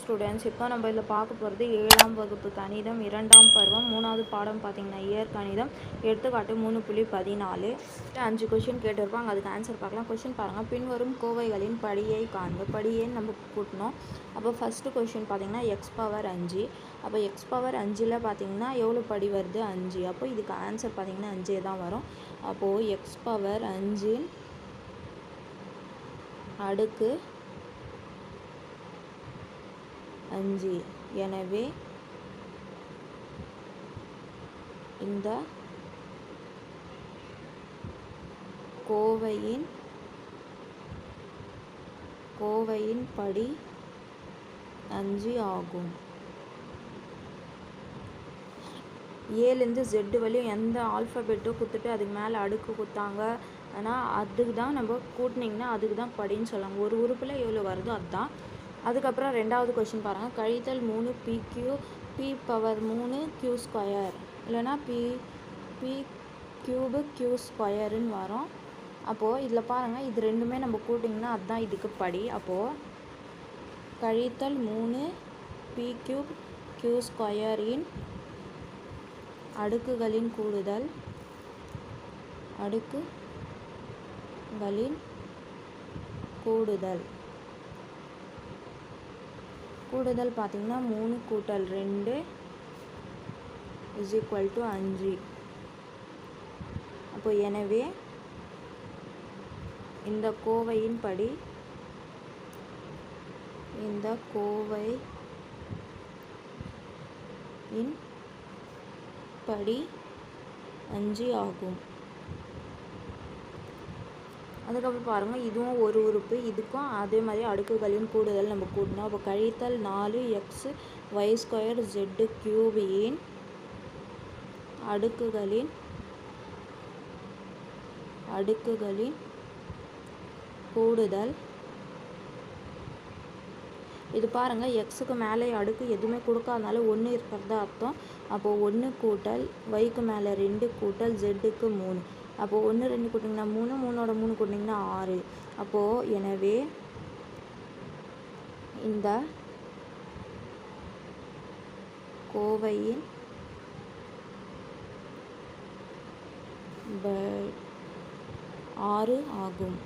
Students இப்போ நம்ம இதில் பார்க்க போகிறது ஏழாம் வகுப்பு கணிதம் இரண்டாம் பருவம் மூணாவது பாடம் பார்த்தீங்கன்னா இயற் கணிதம். எடுத்துக்காட்டு மூணு புள்ளி பதினாலு. அஞ்சு கொஷின் கேட்டிருப்பாங்க. அதுக்கு ஆன்சர் பார்க்கலாம். கொஷின் பாருங்கள் பின்வரும் கோவைகளின் படியை காண்க. படியேன்னு நம்ம கூட்டணும்? அப்போ ஃபஸ்ட்டு கொஷின் பார்த்தீங்கன்னா எக்ஸ் பவர் அஞ்சு. அப்போ எக்ஸ் பவர் அஞ்சில் பார்த்தீங்கன்னா எவ்வளோ படி வருது? அஞ்சு. அப்போ இதுக்கு ஆன்சர் பார்த்திங்கன்னா அஞ்சே தான் வரும். அப்போது எக்ஸ் பவர் அஞ்சின் அடுக்கு அஞ்சு. எனவே இந்த கோவையின் கோவையின் படி அஞ்சு ஆகும். ஏலேருந்து ஜெட்டு வரையும் எந்த ஆல்ஃபபெட்டும் குத்துட்டு அதுக்கு மேலே அடுக்கு குத்தாங்க. ஆனால் அதுக்கு தான் நம்ம கூட்டினிங்கன்னா அதுக்கு தான் படின்னு சொல்லுவாங்க ஒரு உறுப்பில் எவ்வளோ வருதோ அதுதான். அதுக்கப்புறம் ரெண்டாவது கொஷின் பாருங்கள் கழித்தல் மூணு பி கியூ பி பவர் மூணு கியூ ஸ்கொயர் இல்லைனா பி பி கியூபு கியூ ஸ்கொயருன்னு வரும். அப்போது இதில் பாருங்கள் இது ரெண்டுமே நம்ம கூட்டிங்கன்னா அதுதான் இதுக்கு படி. அப்போது கழித்தல் மூணு பி கியூப் கியூ ஸ்கொயரின் அடுக்குகளின் கூடுதல் அடுக்குகளின் கூடுதல். கூடுதல் பார்த்திங்கன்னா மூணு கூட்டல் ரெண்டு இஸ் ஈக்குவல் டு அஞ்சு. அப்போ எனவே இந்த கோவையின் படி இந்த கோவை இன் படி அஞ்சு ஆகும். அதுக்கப்புறம் பாருங்கள் இதுவும் ஒரு உறுப்பு. இதுக்கும் அதே மாதிரி அடுக்குகளின் கூடுதல் நம்ம கூட்டணும் அப்போ கழித்தல் நாலு எக்ஸ் ஒய் ஸ்கொயர் ஜெட்டு கியூபியின் அடுக்குகளின் அடுக்குகளின் கூடுதல். இது பாருங்கள் எக்ஸுக்கு மேலே அடுக்கு எதுவுமே கொடுக்காதனால ஒன்று இருக்கிறதா அர்த்தம். அப்போது ஒன்று கூட்டல் ஒய்க்கு மேலே ரெண்டு கூட்டல் ஜெட்டுக்கு மூணு. அப்போது ஒன்று ரெண்டு கூட்டிங்கன்னா மூணு மூணோட மூணு கூட்டிங்கன்னா ஆறு. அப்போது எனவே இந்த கோவையின் ஆறு ஆகும்.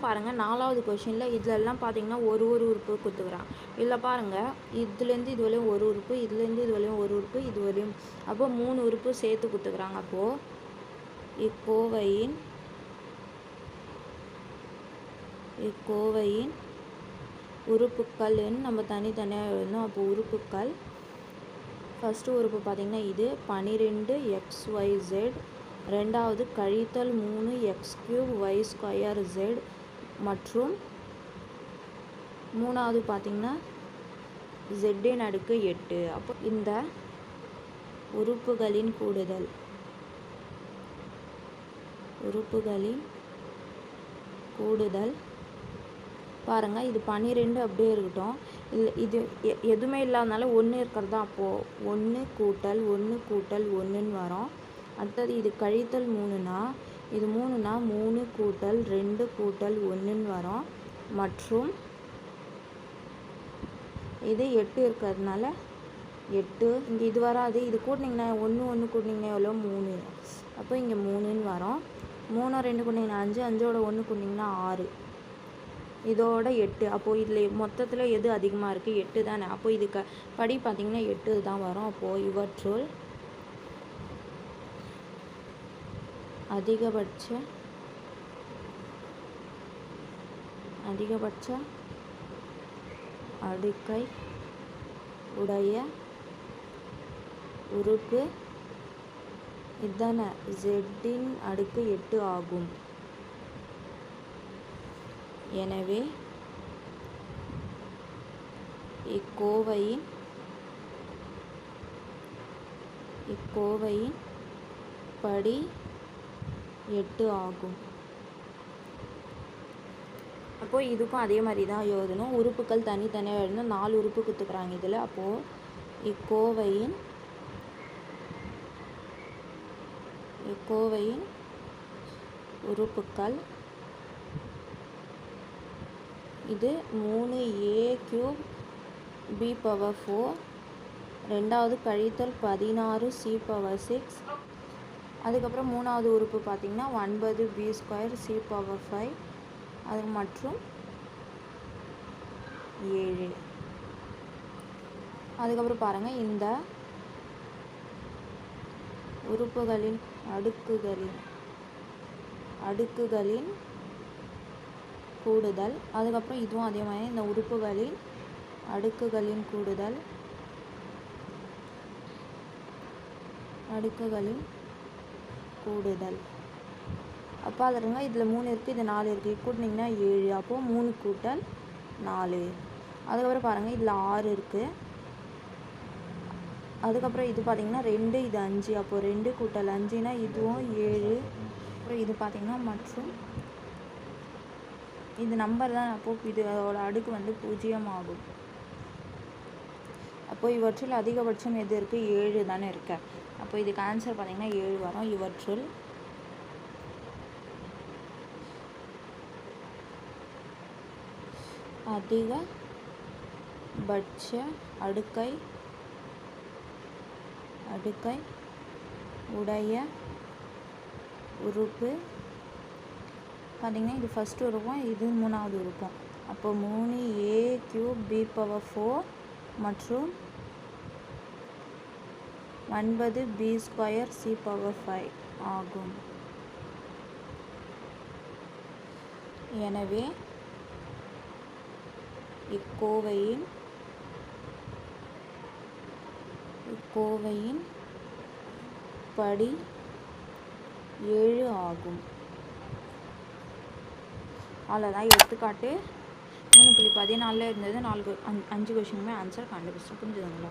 பாருங்கள் நாலாவது கொஷினில் இதிலெல்லாம் பார்த்தீங்கன்னா ஒரு ஒரு உறுப்பு கொடுத்துக்கிறான் இதில் பாருங்கள் இதுலேருந்து இது வரையும் ஒரு உறுப்பு இதுலேருந்து இது வரையும் ஒரு உறுப்பு இது வரையும் அப்போ மூணு உறுப்பு சேர்த்து கொடுத்துக்கிறாங்க அப்போது இக்கோவையின் இக்கோவையின் உறுப்புக்கள்னு நம்ம தனித்தனியாக எழுதணும். அப்போ உறுப்புக்கள் ஃபஸ்ட்டு உறுப்பு பார்த்திங்கன்னா இது பனிரெண்டு எக்ஸ் ஒய் ஜெட் ரெண்டாவது கழித்தல் மூணு X cube Y square Z மற்றும் மூணாவது பார்த்திங்கன்னா ஜெட்டின் அடுக்கு எட்டு. அப்போ இந்த உறுப்புகளின் கூடுதல். உறுப்புகளின் கூடுதல். பாருங்கள் இது பன்னிரெண்டு அப்படியே இருக்கட்டும். இல்லை இது எதுவுமே இல்லாதனால ஒன்று இருக்கிறதா? அப்போது ஒன்று கூட்டல் ஒன்று கூட்டல் ஒன்றுன்னு வரும். அடுத்தது இது கழித்தல் மூணுனா இது மூணுனா மூணு கூட்டல் ரெண்டு கூட்டல் ஒன்றுன்னு வரும். மற்றும் இது எட்டு இருக்கிறதுனால எட்டு. இங்கே இது வராது. இது கூட்டினீங்கன்னா ஒன்று ஒன்று கூட்டினீங்கன்னா எவ்வளோ? மூணு. அப்போ இங்கே மூணுன்னு வரும். மூணு ரெண்டு கூட்டிங்கன்னா அஞ்சு. அஞ்சோட ஒன்று கூட்டிங்கன்னா ஆறு. இதோட எட்டு. அப்போது இதில் மொத்தத்தில் எது அதிகமாக இருக்குது எட்டு தானே. அப்போ இது க படி பார்த்திங்கன்னா எட்டு தான் வரும். அப்போது இவற்றுள் அதிகபட்ச அதிகபட்ச அடுக்கை உடைய உறுப்பு இதான ஜெட்டின் அடுக்கு எட்டு ஆகும். எனவே இக்கோவையின் இக்கோவையின் படி எட்டு ஆகும். அப்போது இதுக்கும் அதே மாதிரி தான் எழுதணும். உறுப்புகள் தனித்தனியாக எழுதணும் நாலு உறுப்பு கொடுத்துக்கிறாங்க இதில். அப்போது இக்கோவையின் இக்கோவையின் உறுப்புக்கள் இது மூணு A cube B power four ரெண்டாவது கழித்தல் பதினாறு சி பவர் சிக்ஸ் அதுக்கப்புறம் மூணாவது உறுப்பு பார்த்திங்கன்னா ஒன்பது B square C power five அது மற்றும் ஏழு. அதுக்கப்புறம் பாருங்கள் இந்த உறுப்புகளின் அடுக்குகளின் அடுக்குகளின் கூடுதல். அதுக்கப்புறம் இதுவும் அதே மாதிரி இந்த உறுப்புகளின் அடுக்குகளின் கூடுதல். அடுக்குகளின் கூடுதல். அப்போ அதுங்க இதில் மூணு இருக்குது இது நாலு இருக்குது கூட்டினீங்கன்னா ஏழு அப்போது மூணு கூட்டல் நாலு. அதுக்கப்புறம் பாருங்கள் இதில் ஆறு இருக்குது அதுக்கப்புறம் இது பார்த்திங்கன்னா ரெண்டு இது அஞ்சு. அப்போது ரெண்டு கூட்டல் அஞ்சுனா இதுவும் ஏழு. அப்புறம் இது பார்த்திங்கன்னா மற்றும் இது நம்பர் தான். அப்போது இதோட அடுக்கு வந்து பூஜ்ஜியம் ஆகும் அப்போது இவற்றில் அதிகபட்சம் எது இருக்குது ஏழு தானே இருக்குது அப்போ இதுக்கு ஆன்சர் பார்த்திங்கன்னா ஏழு வரும். இவற்றுள் அதிக பட்ச அடுக்கை அடுக்கை உடைய உறுப்பு. பார்த்திங்கன்னா இது ஃபஸ்ட்டு உறுப்பும் இது மூணாவது உறுப்பும். அப்போ மூணு A cube B power four மற்றும் ஒன்பது B square C power five ஆகும். எனவே இக்கோவையின் இக்கோவையின் படி ஏழு ஆகும். அவ்வளோதான் எடுத்துக்காட்டு மூணு புள்ளி பதினாலில் இருந்தது. நாலு அஞ்சு கொஷினுமே ஆன்சர் கண்டுபிடிச்சிட்டோம் புரிஞ்சுதுங்களா?